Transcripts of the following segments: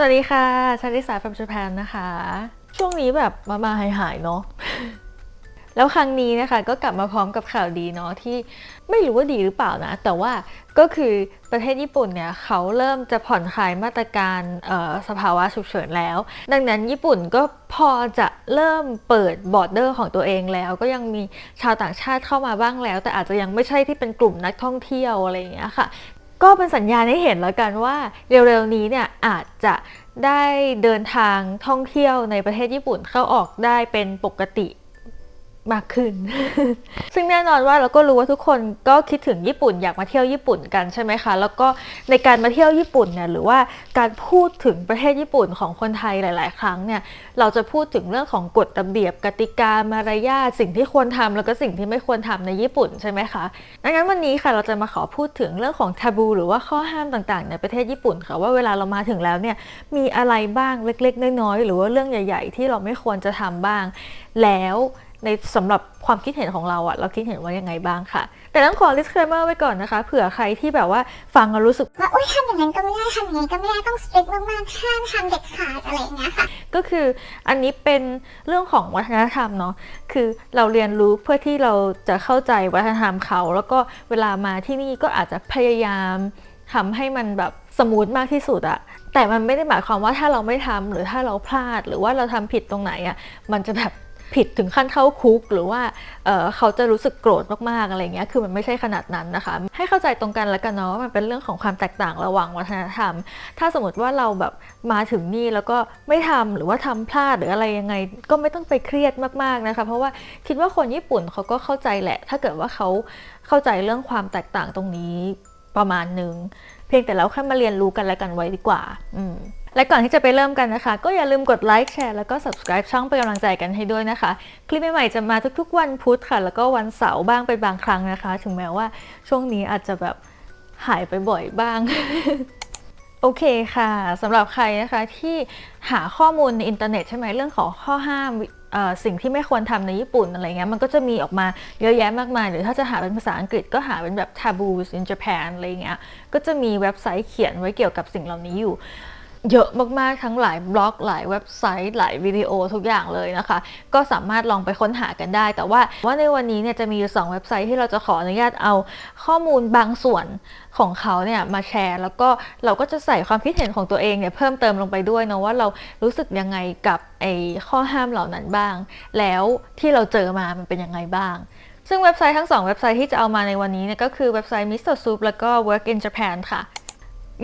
สวัสดีค่ะชาลิสา from Japan นะคะ ช่วงนี้แบบมามาหายหายๆเนาะ แล้วครั้งนี้นะคะก็กลับมาพร้อมกับข่าวดีเนาะที่ไม่รู้ว่าดีหรือเปล่านะ แต่ว่าก็คือประเทศญี่ปุ่นเนี่ยเขาเริ่มจะผ่อนคลายมาตรการสภาวะฉุกเฉินแล้ว ดังนั้นญี่ปุ่นก็พอจะเริ่มเปิดบอร์เดอร์ของตัวเองแล้ว ก็ยังมีชาวต่างชาติเข้ามาบ้างแล้ว แต่อาจจะยังไม่ใช่ที่เป็นกลุ่มนักท่องเที่ยวอะไรอย่างเงี้ยค่ะ ก็เป็นสัญญาณให้เห็นแล้วกันว่าเร็วๆนี้เนี่ยอาจจะได้เดินทางท่องเที่ยวในประเทศญี่ปุ่นเข้าออกได้เป็นปกติ มากขึ้น ซึ่งแน่นอนว่าเราก็รู้ว่าทุกคนก็คิดถึงญี่ปุ่นอยากมาเที่ยวญี่ปุ่นกันใช่ไหมคะ แล้วก็ในการมาเที่ยวญี่ปุ่นเนี่ยหรือว่าการพูดถึงประเทศญี่ปุ่นของคนไทยหลาย ๆ ครั้งเนี่ยเราจะพูดถึงเรื่องของกฎระเบียบกติกามารยาทสิ่งที่ควรทำแล้วก็สิ่งที่ไม่ควรทำในญี่ปุ่นใช่ไหมคะดังนั้นวันนี้ค่ะเราจะมาขอพูดถึงเรื่องของทาบู หรือว่าข้อห้ามต่าง ๆ ในประเทศญี่ปุ่นค่ะว่าเวลาเรามาถึงแล้วเนี่ยมีอะไรบ้างเล็ก ๆ น้อย ๆ หรือว่าเรื่องใหญ่ ๆ ที่เราไม่ควรจะทำบ้าง แล้ว ในสำหรับความคิดเห็นของเราอะเราคิดเห็นว่ายังไงบ้างค่ะ แต่ต้องขอ disclaimer ไว้ก่อนนะคะ เผื่อใครที่แบบว่าฟังแล้วรู้สึกว่าอุ้ยทำอย่างนั้นก็ไม่ได้ทำอย่างนี้ก็ไม่ได้ต้อง strict มากๆห้ามทำเด็ดขาดอะไรอย่างเงี้ยค่ะ ก็คืออันนี้เป็นเรื่องของวัฒนธรรมเนาะคือเราเรียนรู้เพื่อที่เราจะเข้าใจวัฒนธรรมเขา แล้วก็เวลามาที่นี่ก็อาจจะพยายามทำให้มันแบบสมูทมากที่สุดอะแต่มันไม่ได้หมายความว่าถ้าเราไม่ทำหรือถ้าเราพลาด หรือว่าเราทำผิดตรงไหนอะมันจะแบบ ผิดถึงขั้นเข้าคุก หรือว่าเเขาจะรู้สึกโกรธมากๆอะไรเงี้ยคือมันไม่ใช่ขนาดนั้นนะคะ ให้เข้าใจตรงกันแล้วกันเนาะว่ามันเป็นเรื่องของความแตกต่างระหว่างวัฒนธรรม ถ้าสมมติว่าเราแบบมาถึงนี่แล้วก็ไม่ทำหรือว่าทำพลาดหรืออะไรยังไง ก็ไม่ต้องไปเครียดมากๆนะคะ เพราะว่าคิดว่าคนญี่ปุ่นเขาก็เข้าใจแหละ ถ้าเกิดว่าเขาเข้าใจเรื่องความแตกต่างตรงนี้ประมาณนึงเพียงแต่เราแค่มาเรียนรู้กันแล้วกันไว้ดีกว่า อืม และก่อนที่จะไปเริ่มกันนะคะ ก็อย่าลืมกดไลค์แชร์แล้วก็ subscribe ช่องเป็นกำลังใจกันให้ด้วยนะคะ คลิปใหม่ๆจะมาทุกๆ วันพุธค่ะ แล้วก็วันเสาร์บ้างเป็นบางครั้งนะคะ ถึงแม้ว่าช่วงนี้อาจจะแบบหายไปบ่อยบ้าง โอเคค่ะสำหรับใครนะคะที่หาข้อมูลในอินเทอร์เน็ตใช่ไหมเรื่องของข้อห้ามสิ่งที่ไม่ควรทำในญี่ปุ่นอะไรเงี้ยมันก็จะมีออกมาเยอะแยะมากมาย หรือถ้าจะหาเป็นภาษาอังกฤษก็หาเป็นแบบ taboos in Japan อะไรเงี้ยก็จะมีเว็บไซต์เขียนไว้เกี่ยวกับสิ่งเหล่านี้อยู่ เยอะมาก ๆ ทั้งหลายบล็อกหลายเว็บไซต์ หลายวิดีโอทุกอย่างเลยนะคะ ก็สามารถลองไปค้นหากันได้ แต่ว่าว่าในวันนี้เนี่ยจะมีอยู่สองเว็บไซต์ที่เราจะขออนุญาตเอาข้อมูลบางส่วนของเขาเนี่ยมาแชร์ แล้วก็เราก็จะใส่ความคิดเห็นของตัวเองเนี่ยเพิ่มเติมลงไปด้วยเนาะว่าเรารู้สึกยังไงกับไอ้ข้อห้ามเหล่านั้นบ้าง แล้วที่เราเจอมามันเป็นยังไงบ้างซึ่งเว็บไซต์ทั้งสองเว็บไซต์ที่จะเอามาในวันนี้เนี่ยก็คือเว็บไซต์ Mr. Soup แล้วก็ Work in Japan ค่ะ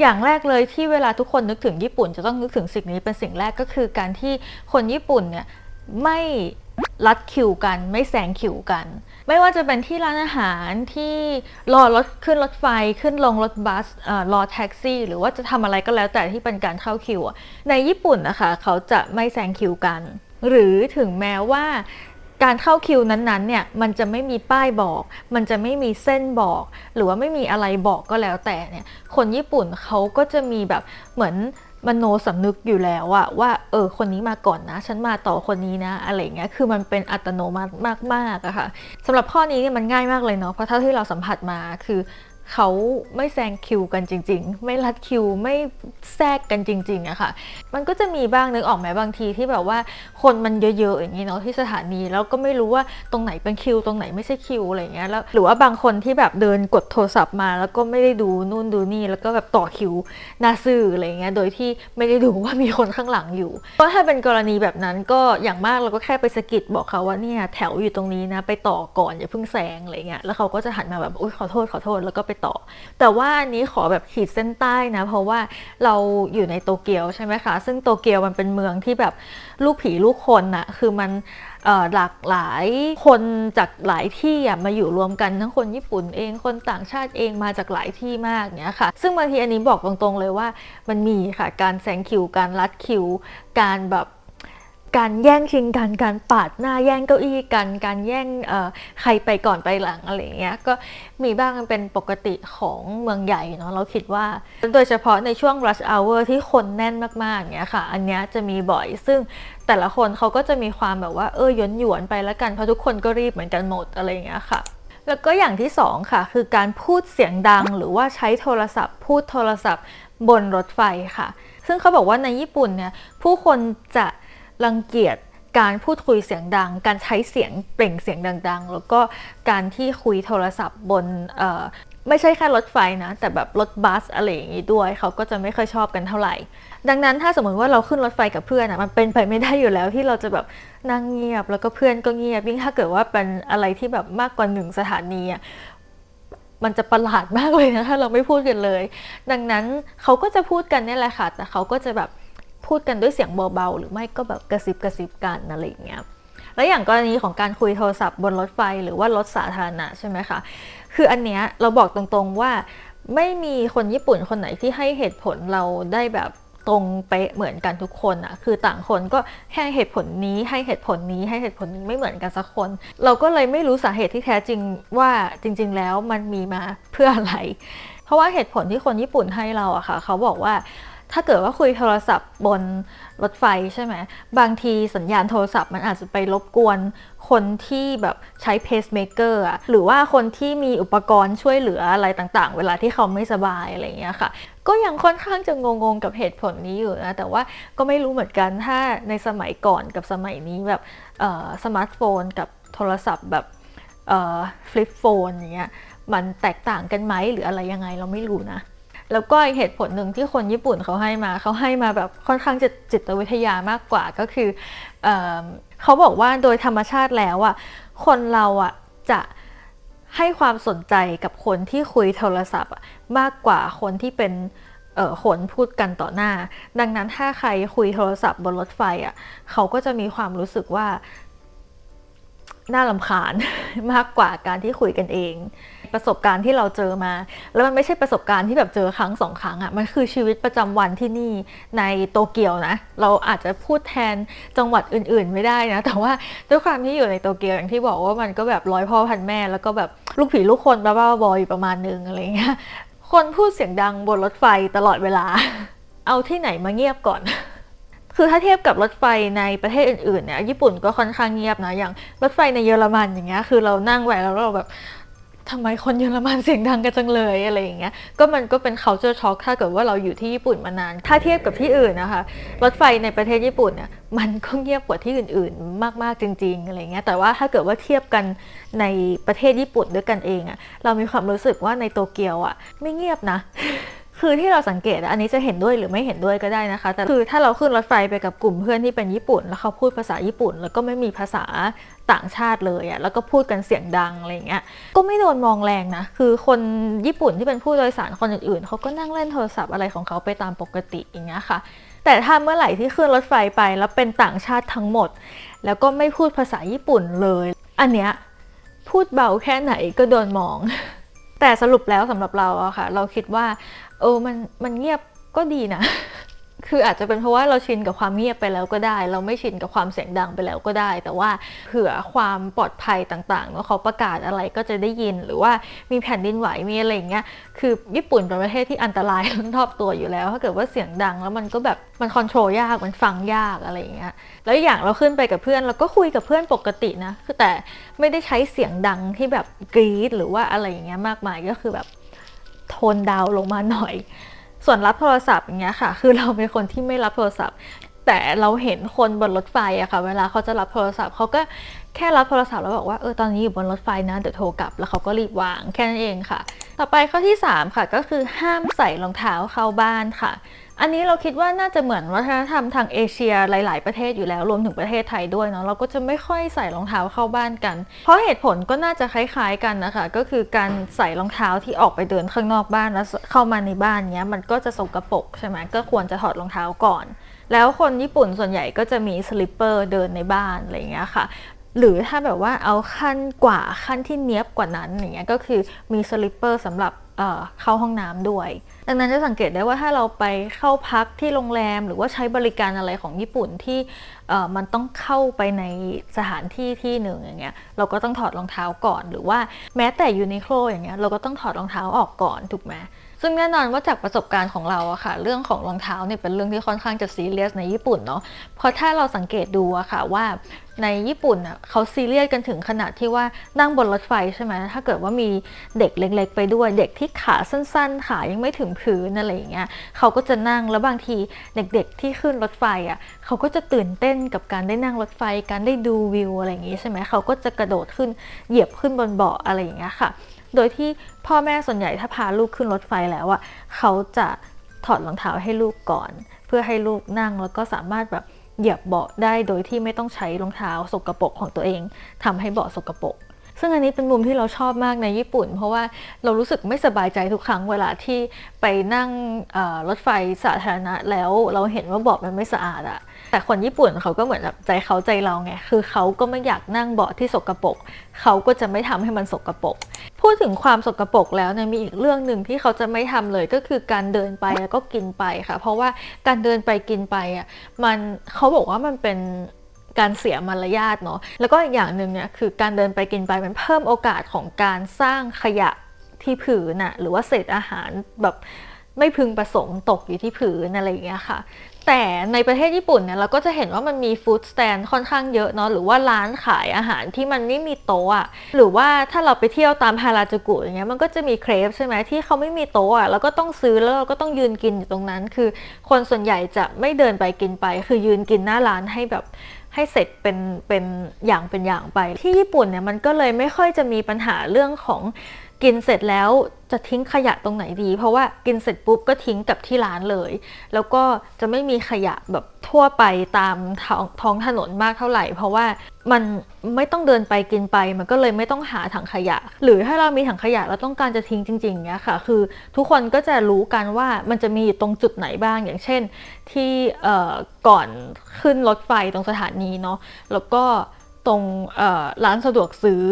อย่างแรกเลยที่เวลาทุกคนนึกถึงญี่ปุ่น จะต้องนึกถึงสิ่งนี้เป็นสิ่งแรกก็คือการที่คนญี่ปุ่นเนี่ยไม่รัดคิวกันไม่แซงคิวกัน ไม่ว่าจะเป็นที่ร้านอาหารที่รอรถขึ้นรถไฟขึ้นลงรถบัสเออรอแท็กซี่ หรือว่าจะทำอะไรก็แล้วแต่ที่เป็นการเข้าคิว ในญี่ปุ่นนะคะเขาจะไม่แซงคิวกัน หรือถึงแม้ว่า การเข้าคิวนั้นๆเนี่ยมันจะไม่มีป้ายบอก มันจะไม่มีเส้นบอก หรือว่าไม่มีอะไรบอกก็แล้วแต่เนี่ยคนญี่ปุ่นเขาก็จะมีแบบเหมือนมโนสำนึกอยู่แล้วอะว่าเออคนนี้มาก่อนนะ ฉันมาต่อคนนี้นะ อะไรเงี้ยคือมันเป็นอัตโนมัติมากๆอะค่ะสำหรับข้อนี้เนี่ยมันง่ายมากเลยเนาะเพราะเท่าที่เราสัมผัสมาคือ เขาไม่แซงคิวกันจริง ๆ ไม่รัดคิวไม่แทรกกันจริงๆอะค่ะ มันก็จะมีบ้างนึกออกไหมบางทีที่แบบว่าคนมันเยอะๆอย่างนี้เนาะที่สถานีแล้วก็ไม่รู้ว่าตรงไหนเป็นคิว ตรงไหนไม่ใช่คิวอะไรเงี้ยแล้วหรือว่าบางคนที่แบบเดินกดโทรศัพท์มา แล้วก็ไม่ได้ดูนู่นดูนี่ แล้วก็แบบต่อคิวหน้าซื่ออะไรเงี้ยโดยที่ไม่ได้ดูว่ามีคนข้างหลังอยู่ก็ถ้าเป็นกรณีแบบนั้นก็อย่างมากเราก็แค่ไปสะกิดบอกเขาว่าเนี่ยแถวอยู่ตรงนี้นะไปต่อก่อนอย่าเพิ่งแซงอะไรเงี้ยแล้วเขาก็จะหันมาแบบอุ้ยขอโทษขอโทษแล้วก็ไปต่อ แต่ว่าอันนี้ขอแบบขีดเส้นใต้นะ เพราะว่าเราอยู่ในโตเกียวใช่ไหมคะ ซึ่งโตเกียวมันเป็นเมืองที่แบบลูกผีลูกคนน่ะคือมันหลากหลายคนจากหลายที่มาอยู่รวมกันทั้งคนญี่ปุ่นเองคนต่างชาติเองมาจากหลายที่มากเนี้ยค่ะ ซึ่งบางทีอันนี้บอกตรงๆเลยว่ามันมีค่ะการแซงคิวการลัดคิว การแบบ การแย่งชิงกันการปาดหน้าแย่งเก้าอี้กันการแย่งใครไปก่อนไปหลังอะไรเงี้ยก็มีบ้างมันเป็นปกติของเมืองใหญ่เนาะเราคิดว่า โดยเฉพาะในช่วง rush hour ที่คนแน่นมากๆอย่างเงี้ยค่ะ อันเนี้ยจะมีบ่อยซึ่งแต่ละคนเขาก็จะมีความแบบว่าเออหยวนหยวนไปแล้วกันเพราะทุกคนก็รีบเหมือนกันหมดอะไรเงี้ยค่ะแล้วก็อย่างที่สองค่ะ คือการพูดเสียงดังหรือว่าใช้โทรศัพท์ พูดโทรศัพท์บนรถไฟค่ะ ซึ่งเขาบอกว่าในญี่ปุ่นเนี่ยผู้คนจะ รังเกียจการพูดคุยเสียงดัง การใช้เสียงเปล่งเสียงดัง ๆ แล้วก็การที่คุยโทรศัพท์บนไม่ใช่แค่รถไฟนะ แต่แบบรถบัสอะไรอย่างนี้ด้วย เขาก็จะไม่ค่อยชอบกันเท่าไหร่ ดังนั้นถ้าสมมติว่าเราขึ้นรถไฟกับเพื่อนอะมันเป็นไปไม่ได้อยู่แล้วที่เราจะแบบนั่งเงียบแล้วก็เพื่อนก็เงียบยิ่งถ้าเกิดว่าเป็นอะไรที่แบบมากกว่าหนึ่งสถานีอะมันจะประหลาดมากเลยนะถ้าเราไม่พูดกันเลย ดังนั้นเขาก็จะพูดกันนี่แหละค่ะแต่เขาก็จะแบบ พูดกันด้วยเสียงเบาๆ หรือไม่ก็แบบกระซิบกระซิบกันอะไรอย่างเงี้ยแล้วอย่างกรณีของการคุยโทรศัพท์บนรถไฟหรือว่ารถสาธารณะใช่ไหมคะคืออันเนี้ยเราบอกตรงๆว่าไม่มีคนญี่ปุ่นคนไหนที่ให้เหตุผลเราได้แบบตรงเป๊ะเหมือนกันทุกคนอะคือต่างคนก็ให้เหตุผลนี้ให้เหตุผลนี้ให้เหตุผลนี้ไม่เหมือนกันสักคน เราก็เลยไม่รู้สาเหตุที่แท้จริงว่าจริง ๆ แล้วมันมีมาเพื่ออะไร เพราะว่าเหตุผลที่คนญี่ปุ่นให้เราอะค่ะ เขาบอกว่า ถ้าเกิดว่าคุยโทรศัพท์บนรถไฟใช่ไหมบางทีสัญญาณโทรศัพท์มันอาจจะไปรบกวนคนที่แบบใช้เพสเมเกอร์อะหรือว่าคนที่มีอุปกรณ์ช่วยเหลืออะไรต่างๆ เวลาที่เขาไม่สบายอะไรอย่างเงี้ยค่ะ ก็ยังค่อนข้างจะงงๆกับเหตุผลนี้อยู่นะ แต่ว่าก็ไม่รู้เหมือนกันถ้าในสมัยก่อนกับสมัยนี้แบบสมาร์ทโฟนกับโทรศัพท์แบบฟลิปโฟนอย่างเงี้ยมันแตกต่างกันไหมหรืออะไรยังไงเราไม่รู้นะ แล้วก็อีกเหตุผลหนึ่งที่คนญี่ปุ่นเขาให้มาเขาให้มาแบบค่อนข้างจะจิตวิทยามากกว่าก็คือเออเขาบอกว่าโดยธรรมชาติแล้วอะคนเราอะจะให้ความสนใจกับคนที่คุยโทรศัพท์มากกว่าคนที่เป็นคนพูดกันต่อหน้า ดังนั้นถ้าใครคุยโทรศัพท์บนรถไฟอะเขาก็จะมีความรู้สึกว่าน่าลำคาญมากกว่าการที่คุยกันเอง ประสบการณ์ที่เราเจอมา แล้วมันไม่ใช่ประสบการณ์ที่แบบเจอครั้งสองครั้งอะ่ะมันคือชีวิตประจำวันที่นี่ในโตเกียวนะ เราอาจจะพูดแทนจังหวัดอื่นๆ ไม่ได้นะ แต่ว่าด้วยความที่อยู่ในโตเกียวอย่างที่บอกว่ามันก็แบบร้อยพ่อพันแม่ แล้วก็แบบลูกผีลูกคนบ้าๆบอยประมาณนึงอะไรเงี้ยคนพูดเสียงดังบนรถไฟตลอดเวลา เอาที่ไหนมาเงียบก่อนคือถ้าเทียบกับรถไฟในประเทศอื่นๆเนี่ยญี่ปุ่นก็ค่อนข้างเงียบนะอย่างรถไฟในเยอรมันอย่างเงี้ยคือเรานั่งไว้แล้วเราแบบ ทำไมคนเยอรมันเสียงดังกันจังเลยอะไรอย่างเงี้ย ก็มันก็เป็น culture shock ถ้าเกิดว่าเราอยู่ที่ญี่ปุ่นมานาน ถ้าเทียบกับที่อื่นนะคะ รถไฟในประเทศญี่ปุ่นเนี่ย มันก็เงียบกว่าที่อื่นๆ มากๆจริง ๆ อะไรเงี้ย แต่ว่าถ้าเกิดว่าเทียบกันในประเทศญี่ปุ่นด้วยกันเองอะเรามีความรู้สึกว่าในโตเกียวอะไม่เงียบนะคือที่เราสังเกตอะอันนี้จะเห็นด้วยหรือไม่เห็นด้วยก็ได้นะคะ แต่คือถ้าเราขึ้นรถไฟไปกับกลุ่มเพื่อนที่เป็นญี่ปุ่น แล้วเขาพูดภาษาญี่ปุ่น แล้วก็ไม่มีภาษา ต่างชาติเลยอะแล้วก็พูดกันเสียงดังอะไรเงี้ย ก็ไม่โดนมองแรงนะ คือคนญี่ปุ่นที่เป็นผู้โดยสารคนอื่นๆเขาก็นั่งเล่นโทรศัพท์อะไรของเขาไปตามปกติอย่างเงี้ยค่ะ แต่ถ้าเมื่อไหร่ที่ขึ้นรถไฟไปแล้วเป็นต่างชาติทั้งหมด แล้วก็ไม่พูดภาษาญี่ปุ่นเลย อันเนี้ยพูดเบาแค่ไหนก็โดนมอง แต่สรุปแล้วสำหรับเราอะค่ะ เราคิดว่า เออมันมันเงียบก็ดีนะ คืออาจจะเป็นเพราะว่าเราชินกับความเงียบไปแล้วก็ได้ เราไม่ชินกับความเสียงดังไปแล้วก็ได้ แต่ว่าเผื่อความปลอดภัยต่างๆว่าเขาประกาศอะไรก็จะได้ยิน หรือว่ามีแผ่นดินไหวมีอะไรอย่างเงี้ยคือญี่ปุ่นเป็นประเทศที่อันตรายรอบตัวอยู่แล้วถ้าเกิดว่าเสียงดังแล้วมันก็แบบมันคอนโทรลยากมันฟังยากอะไรอย่างเงี้ยแล้วอย่างเราขึ้นไปกับเพื่อนเราก็คุยกับเพื่อนปกตินะคือแต่ไม่ได้ใช้เสียงดังที่แบบกรี๊ดหรือว่าอะไรอย่างเงี้ยมากมายก็คือแบบโทนดาวลงมาหน่อย ส่วนรับโทรศัพท์อย่างเงี้ยค่ะ คือเราเป็นคนที่ไม่รับโทรศัพท์ แต่เราเห็นคนบนรถไฟอะค่ะ เวลาเขาจะรับโทรศัพท์เขาก็แค่รับโทรศัพท์แล้วบอกว่าเออตอนนี้อยู่บนรถไฟนะเดี๋ยวโทรกลับแล้วเขาก็รีบวางแค่นั้นเองค่ะ ต่อไปข้อที่ 3 ค่ะก็คือห้ามใส่รองเท้าเข้าบ้านค่ะ อันนี้เราคิดว่าน่าจะเหมือนวัฒนธรรมทางเอเชียหลาย ๆ ประเทศอยู่แล้วรวมถึงประเทศไทยด้วยเนาะเราก็จะไม่ค่อยใส่รองเท้าเข้าบ้านกัน เพราะเหตุผลก็น่าจะคล้าย ๆ กันนะคะ ก็คือการใส่รองเท้าที่ออกไปเดินข้างนอกบ้านแล้วเข้ามาในบ้านเนี้ยมันก็จะสกปรกใช่ไหมก็ควรจะถอดรองเท้าก่อน แล้วคนญี่ปุ่นส่วนใหญ่ก็จะมีสลิปเปอร์เดินในบ้านอะไรอย่างเงี้ยค่ะหรือถ้าแบบว่าเอาขั้นกว่าขั้นที่เนี้ยบกว่านั้นอย่างเงี้ยก็คือมีสลิปเปอร์สำหรับ เข้าห้องน้ำด้วย ดังนั้นจะสังเกตได้ว่าถ้าเราไปเข้าพักที่โรงแรม หรือว่าใช้บริการอะไรของญี่ปุ่นที่มันต้องเข้าไปในสถานที่ที่หนึ่งอย่างเงี้ยเราก็ต้องถอดรองเท้าก่อน หรือว่าแม้แต่ยูนิโคลอย่างเงี้ยเราก็ต้องถอดรองเท้าออกก่อนถูกไหมซึ่งแน่นอนว่าจากประสบการณ์ของเราอะค่ะ เรื่องของรองเท้าเนี่ยเป็นเรื่องที่ค่อนข้างจะซีเรียสในญี่ปุ่นเนาะเพราะถ้าเราสังเกตดูอะค่ะว่า ในญี่ปุ่นอะเขาซีเรียสกันถึงขนาดที่ว่านั่งบนรถไฟใช่ไหมถ้าเกิดว่ามีเด็กเล็กๆไปด้วย เด็กที่ขาสั้นๆ ขายังไม่ถึงพื้นอะไรอย่างเงี้ยเขาก็จะนั่งแล้วบางทีเด็กๆที่ขึ้นรถไฟอะเขาก็จะตื่นเต้นกับการได้นั่งรถไฟ การได้ดูวิวอะไรอย่างงี้ใช่ไหมเขาก็จะกระโดดขึ้นเหยียบขึ้นบนเบาะอะไรอย่างเงี้ยค่ะ โดยที่พ่อแม่ส่วนใหญ่ถ้าพาลูกขึ้นรถไฟแล้วอะเขาจะถอดรองเท้าให้ลูกก่อน เพื่อให้ลูกนั่งแล้วก็สามารถแบบ เหยียบเบาะได้โดยที่ไม่ต้องใช้รองเท้าสกรปรกของตัวเองทำให้เบาะสกรปรกซึ่งอันนี้เป็นมุมที่เราชอบมากในญี่ปุ่น เพราะว่าเรารู้สึกไม่สบายใจทุกครั้งเวลาที่ไปนั่งรถไฟสาธารณะแล้วเราเห็นว่าเบาะมันไม่สะอาดอะ แต่คนญี่ปุ่นเขาก็เหมือนแบบใจเขาใจเราไง คือเขาก็ไม่อยากนั่งเบาะที่สกรปรก เขาก็จะไม่ทำให้มันสกรปรก พูดถึงความสกรปรกแล้วเนี่ยมีอีกเรื่องหนึ่งที่เขาจะไม่ทำเลยก็คือการเดินไปแล้วก็กินไปค่ะ เพราะว่าการเดินไปกินไปอะมันเขาบอกว่ามันเป็นการเสียมารยาทเนาะ แล้วก็อีกอย่างหนึ่งเนี่ยคือการเดินไปกินไปมันเพิ่มโอกาสของการสร้างขยะที่ผืนน่ะหรือว่าเศษอาหารแบบไม่พึงประสงค์ตกอยู่ที่ผืนอะไรอย่างเงี้ยค่ะ แต่ในประเทศญี่ปุ่นเนี่ยเราก็จะเห็นว่ามันมีฟู้ดสแตนค่อนข้างเยอะเนาะหรือว่าร้านขายอาหารที่มันไม่มีโต๊ะอะหรือว่าถ้าเราไปเที่ยวตามฮาราจูกุอย่างเงี้ยมันก็จะมีเครปใช่ไหมที่เขาไม่มีโต๊ะอะแล้วก็ต้องซื้อแล้วเราก็ต้องยืนกินอยู่ตรงนั้น คือคนส่วนใหญ่จะไม่เดินไปกินไป คือยืนกินหน้าร้านให้แบบให้เสร็จเป็นเป็นอย่างเป็นอย่างไป ที่ญี่ปุ่นเนี่ยมันก็เลยไม่ค่อยจะมีปัญหาเรื่องของ กินเสร็จแล้วจะทิ้งขยะตรงไหนดี เพราะว่ากินเสร็จปุ๊บก็ทิ้งกับที่ร้านเลย แล้วก็จะไม่มีขยะแบบทั่วไปตามท้องทองถนนมากเท่าไหร่ เพราะว่ามันไม่ต้องเดินไปกินไป มันก็เลยไม่ต้องหาถังขยะ หรือถ้าเรามีถังขยะเราต้องการจะทิ้งจริงๆเนี้ยค่ะ คือทุกคนก็จะรู้กันว่ามันจะมีอยู่ตรงจุดไหนบ้าง อย่างเช่น ที่ก่อนขึ้นรถไฟตรงสถานีเนาะ แล้วก็ตรงร้านสะดวกซื้อ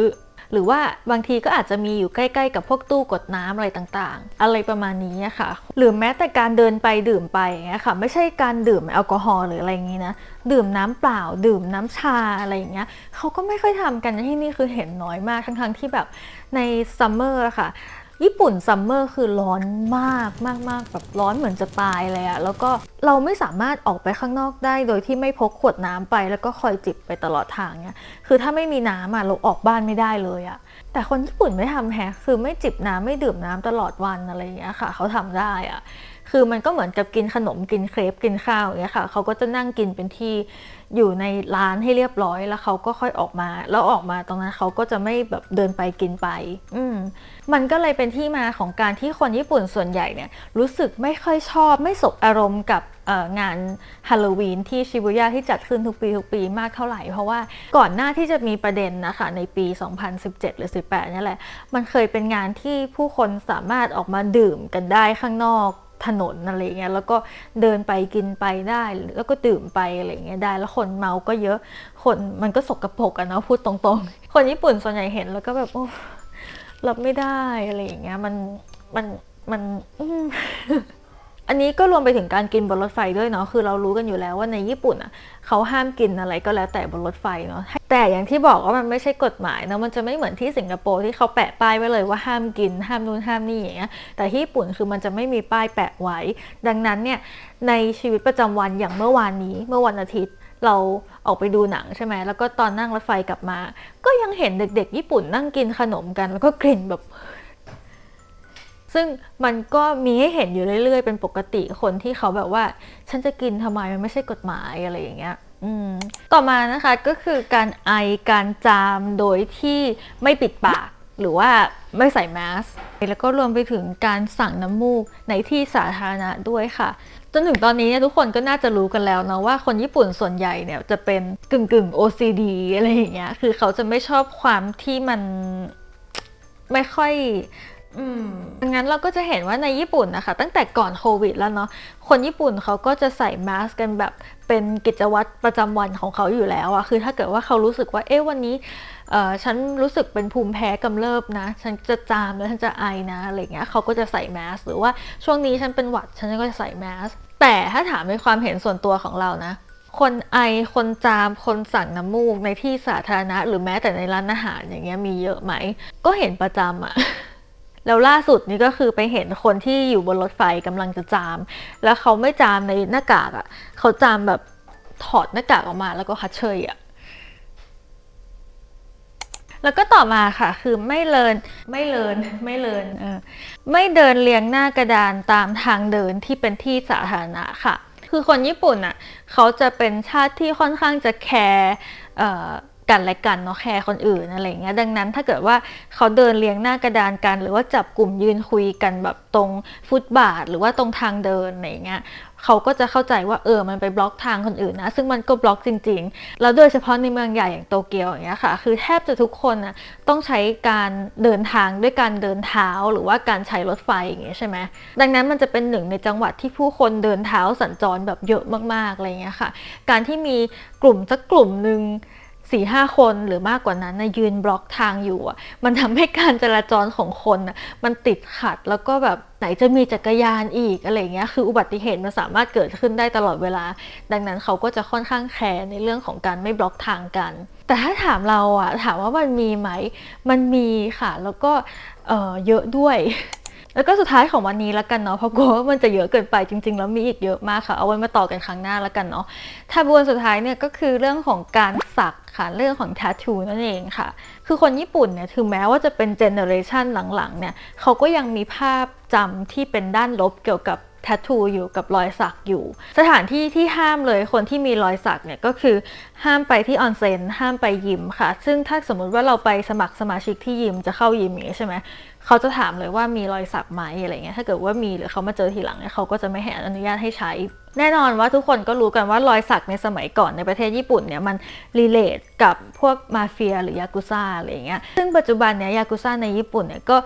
หรือว่าบางทีก็อาจจะมีอยู่ใกล้ๆ กับพวกตู้กดน้ำอะไรต่างๆ อะไรประมาณนี้อะค่ะ หรือแม้แต่การเดินไปดื่มไปอย่างเงี้ยค่ะ ไม่ใช่การดื่มแอลกอฮอล์หรืออะไรอย่างนี้นะ ดื่มน้ำเปล่า ดื่มน้ำชาอะไรอย่างเงี้ยเขาก็ไม่ค่อยทำกันที่นี่คือเห็นน้อยมากทั้งๆที่แบบในซัมเมอร์ค่ะ ญี่ปุ่นซัมเมอร์คือร้อนมากมากมากแบบร้อนเหมือนจะตายเลยอะแล้วก็เราไม่สามารถออกไปข้างนอกได้ โดยที่ไม่พกขวดน้ำไป แล้วก็คอยจิบไปตลอดทางเนี่ยคือถ้าไม่มีน้ำอะเราออกบ้านไม่ได้เลยอะแต่คนญี่ปุ่นไม่ทำแฮะคือไม่จิบน้ำไม่ดื่มน้ำตลอดวันอะไรอย่างเงี้ยค่ะ เขาทำได้อะคือมันก็เหมือนกับกินขนมกินเครปกินข้าวอย่างเงี้ยค่ะ เขาก็จะนั่งกินเป็นที่อยู่ในร้านให้เรียบร้อยแล้วเขาก็ค่อยออกมา แล้วออกมาตรงนั้นเขาก็จะไม่แบบเดินไปกินไป อืม มันก็เลยเป็นที่มาของการที่คนญี่ปุ่นส่วนใหญ่เนี่ยรู้สึกไม่ค่อยชอบไม่สบอารมณ์กับงานฮาโลวีนที่ชิบุย่าที่จัดขึ้นทุกปีทุกปีมากเท่าไหร่ เพราะว่าก่อนหน้าที่จะมีประเด็นนะคะในปี 2017 หรือ 18นี่แหละ มันเคยเป็นงานที่ผู้คนสามารถออกมาดื่มกันได้ข้างนอกถนนอะไรเงี้ยแล้วก็เดินไปกินไปได้ แล้วก็ดื่มไปอะไรเงี้ยได้ แล้วคนเมาก็เยอะคนมันก็สกปรกอะเนาะพูดตรงๆ คนญี่ปุ่นส่วนใหญ่เห็นแล้วก็แบบโอ้ รับไม่ได้อะไรอย่างเงี้ยมันมันมันอันนี้ก็รวมไปถึงการกินบนรถไฟด้วยเนาะคือเรารู้กันอยู่แล้วว่าในญี่ปุ่นอะเขาห้ามกินอะไรก็แล้วแต่บนรถไฟเนาะแต่อย่างที่บอกว่ามันไม่ใช่กฎหมายเนาะมันจะไม่เหมือนที่สิงคโปร์ที่เขาแปะป้ายไว้เลยว่าห้ามกิน ห้ามนู่นห้ามนี่อย่างเงี้ยแต่ที่ญี่ปุ่นคือมันจะไม่มีป้ายแปะไว้ ดังนั้นเนี่ยในชีวิตประจำวันอย่างเมื่อวานนี้เมื่อวันอาทิตย์ เราออกไปดูหนังใช่ไหมแล้วก็ตอนนั่งรถไฟกลับมา ก็ยังเห็นเด็ก ๆ ญี่ปุ่นนั่งกินขนมกัน แล้วก็กลิ่นแบบ ซึ่งมันก็มีให้เห็นอยู่เรื่อยๆ เป็นปกติคนที่เขาแบบว่า ฉันจะกินทำไมมันไม่ใช่กฎหมายอะไรอย่างเงี้ยอืมต่อมานะคะก็คือการไอการจามโดยที่ไม่ปิดปากหรือว่าไม่ใส่แมสแล้วก็รวมไปถึงการสั่งน้ำมูกในที่สาธารณะด้วยค่ะ จนถึงตอนนี้เนี่ยทุกคนก็น่าจะรู้กันแล้วนะว่าคนญี่ปุ่นส่วนใหญ่เนี่ยจะเป็นกึ่งกึ่ง OCD อะไรอย่างเงี้ย คือเขาจะไม่ชอบความที่มันไม่ค่อย อืมงั้นเราก็จะเห็นว่าในญี่ปุ่นนะคะ ตั้งแต่ก่อนโควิดแล้วเนาะคนญี่ปุ่นเขาก็จะใส่มาสกันแบบเป็นกิจวัตรประจำวันของเขาอยู่แล้วอะคือถ้าเกิดว่าเขารู้สึกว่าเอ๊ะวันนี้เออฉันรู้สึกเป็นภูมิแพ้กำเริบนะ ฉันจะจามแล้วฉันจะไอนะอะไรเงี้ยเขาก็จะใส่แมสหรือว่าช่วงนี้ฉันเป็นหวัดฉันก็จะใส่แมสแต่ถ้าถามในความเห็นส่วนตัวของเรานะคนไอ คนจาม คนสั่งน้ำมูกในที่สาธารณะ หรือแม้แต่ในร้านอาหารอย่างเงี้ยมีเยอะไหม ก็เห็นประจำอะ แล้วล่าสุดนี่ก็คือไปเห็นคนที่อยู่บนรถไฟกำลังจะจาม แล้วเขาไม่จามในหน้ากากอะ่ะ เขาจามแบบถอดหน้ากากออกมาแล้วก็ฮัดเชยอะ่ะแล้วก็ต่อมาค่ะ คือไม่เลินไม่เลินไม่เลินเออไม่เดินเรียงหน้ากระดานตามทางเดินที่เป็นที่สาธารณะค่ะ คือคนญี่ปุ่นอะเขาจะเป็นชาติที่ค่อนข้างจะแคร์เออ กันและกันเนาะแคร์คนอื่นอะไรเงี้ยดังนั้นถ้าเกิดว่าเขาเดินเรียงหน้ากระดานกัน หรือว่าจับกลุ่มยืนคุยกันแบบตรงฟุตบาท หรือว่าตรงทางเดินอะไรเงี้ยเขาก็จะเข้าใจว่าเออมันไปบล็อกทางคนอื่นนะ ซึ่งมันก็บล็อกจริง ๆ แล้วโดยเฉพาะในเมืองใหญ่อย่างโตเกียวอย่างเงี้ยค่ะ คือแทบจะทุกคนน่ะต้องใช้การเดินทางด้วยการเดินเท้าหรือว่าการใช้รถไฟอย่างเงี้ยใช่ไหมดังนั้นมันจะเป็นหนึ่งในจังหวัดที่ผู้คนเดินเท้าสัญจรแบบเยอะมากๆอะไรเงี้ยค่ะ การที่มีกลุ่มสักกลุ่มหนึ่ง สี่ห้าคนหรือมากกว่านั้นนะยืนบล็อกทางอยู่อะมันทำให้การจราจรของคนอะมันติดขัดแล้วก็แบบไหนจะมีจักรยานอีกอะไรเงี้ยคืออุบัติเหตุมันสามารถเกิดขึ้นได้ตลอดเวลา ดังนั้นเขาก็จะค่อนข้างแคร์ในเรื่องของการไม่บล็อกทางกัน แต่ถ้าถามเราอะถามว่ามันมีไหมมันมีค่ะ แล้วก็เออเยอะด้วย แล้วก็สุดท้ายของวันนี้ละกันเนาะเพราะกลัวว่ามันจะเยอะเกินไปจริง ๆ แล้วมีอีกเยอะมากค่ะ เอาไว้มาต่อกันครั้งหน้าละกันเนาะทาบวนสุดท้ายเนี่ยก็คือเรื่องของการสักค่ะเรื่องของท t ทูนั่นเองค่ะ คือคนญี่ปุ่นเนี่ยถึงแม้ว่าจะเป็นเจเนอเรชันหลังๆเนี่ยเขาก็ยังมีภาพจำที่เป็นด้านลบเกี่ยวกับ แททูอยู่กับรอยสักอยู่ สถานที่ที่ห้ามเลยคนที่มีรอยสักเนี่ยก็คือห้ามไปที่ออนเซ็นห้ามไปยิมค่ะ ซึ่งถ้าสมมุติว่าเราไปสมัครสมาชิกที่ยิมจะเข้ายิมอย่างนี้ใช่ไหมเขาจะถามเลยว่ามีรอยสักไหมอะไรเงี้ยถ้าเกิดว่ามีหรือเขามาเจอทีหลังเนี่ยเขาก็จะไม่ให้อนุญาตให้ใช้ แน่นอนว่าทุกคนก็รู้กันว่ารอยสักในสมัยก่อนในประเทศญี่ปุ่นเนี่ยมันรีเลทกับพวกมาเฟียหรือยากุซ่าอะไรเงี้ยซึ่งปัจจุบันเนี่ยยากุซ่าในญี่ปุ่นเนี่ยก็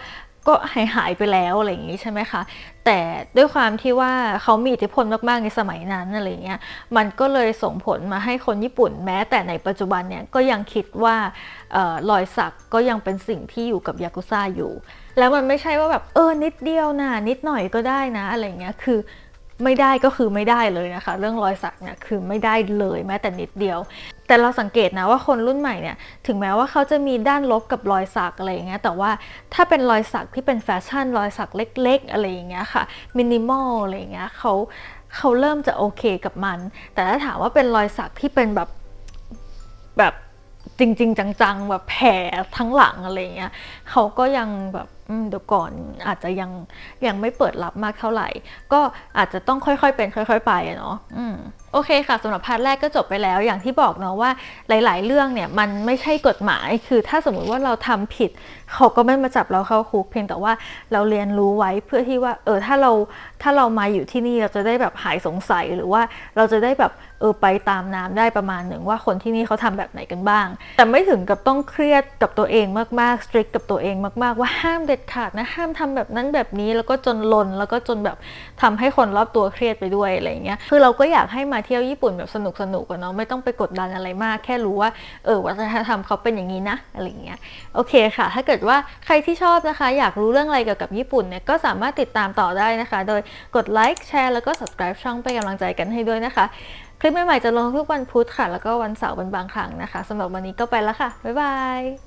ก็หายหายไปแล้วอะไรอย่างนี้ใช่ไหมคะแต่ด้วยความที่ว่าเขามีอิทธิพลมากๆในสมัยนั้นอะไรเงี้ยมันก็เลยส่งผลมาให้คนญี่ปุ่นแม้ แต่ในปัจจุบันเนี่ยก็ยังคิดว่าออรอยสักก็ยังเป็นสิ่งที่อยู่กับยากุซ่าอยู่ แล้วมันไม่ใช่ว่าแบบเออนิดเดียวนะนิดหน่อยก็ได้นะอะไรเงี้ยคือไม่ได้ก็คือไม่ได้เลยนะคะ เรื่องรอยสักเนี่ยคือไม่ได้เลยแม้แต่นิดเดียว แต่เราสังเกตนะว่าคนรุ่นใหม่เนี่ยถึงแม้ว่าเขาจะมีด้านลบกับรอยสักอะไรอย่างเงี้ยแต่ว่าถ้าเป็นรอยสักที่เป็นแฟชั่นรอยสักเล็ก ๆ อะไรอย่างเงี้ยค่ะมินิมอลอะไรอย่างเงี้ยเขาเขาเริ่มจะโอเคกับมัน แต่ถ้าถามว่าเป็นรอยสักที่เป็นแบบแบบจริง ๆ จังๆแบบแผลทั้งหลังอะไรเงี้ยเขาก็ยังแบบเดี๋ยวก่อนอาจจะยังยังไม่เปิดรับมากเท่าไหร่ ก็อาจจะต้องค่อยๆเป็น ค่อย ๆ ไปอะเนาะอืมโอเคค่ะสำหรับพาร์ทแรกก็จบไปแล้วอย่างที่บอกเนาะว่าหลาย ๆ เรื่องเนี่ยมันไม่ใช่กฎหมายคือถ้าสมมุติว่าเราทำผิด เขาก็ไม่มาจับเราเข้าคุกเพียงแต่ว่าเราเรียนรู้ไว้เพื่อที่ว่าเออถ้าเราถ้าเรามาอยู่ที่นี่เราจะได้แบบหายสงสัยหรือว่าเราจะได้แบบเออไปตามน้ำได้ประมาณหนึ่งว่าคนที่นี่เขาทำแบบไหนกันบ้าง แต่ไม่ถึงกับต้องเครียดกับตัวเองมากๆ strict กับตัวเองมาก ๆ ว่าห้ามเด็ดขาดนะห้ามทำแบบนั้นแบบนี้แล้วก็จนลนแล้วก็จนแบบทำให้คนรอบตัวเครียดไปด้วยอะไรเงี้ยคือเราก็อยากให้มาเที่ยวญี่ปุ่นแบบสนุกสนุกกันเนาะไม่ต้องไปกดดันอะไรมาก แค่รู้ว่าเออวัฒนธรรมเขาเป็นอย่างนี้นะอะไรเงี้ยโอเคค่ะ ถ้าเกิดว่าใครที่ชอบนะคะ อยากรู้เรื่องอะไรเกี่ยวกับญี่ปุ่นเนี่ยก็สามารถติดตามต่อได้นะคะ โดยกดไลค์แชร์แล้วก็ subscribe ช่องเป็นกำลังใจกันให้ด้วยนะคะ คลิปใหม่ๆจะลงทุกวันพุธค่ะ แล้วก็วันเสาร์เป็นบางครั้งนะคะสำหรับวันนี้ก็ไปแล้วค่ะบ๊ายบาย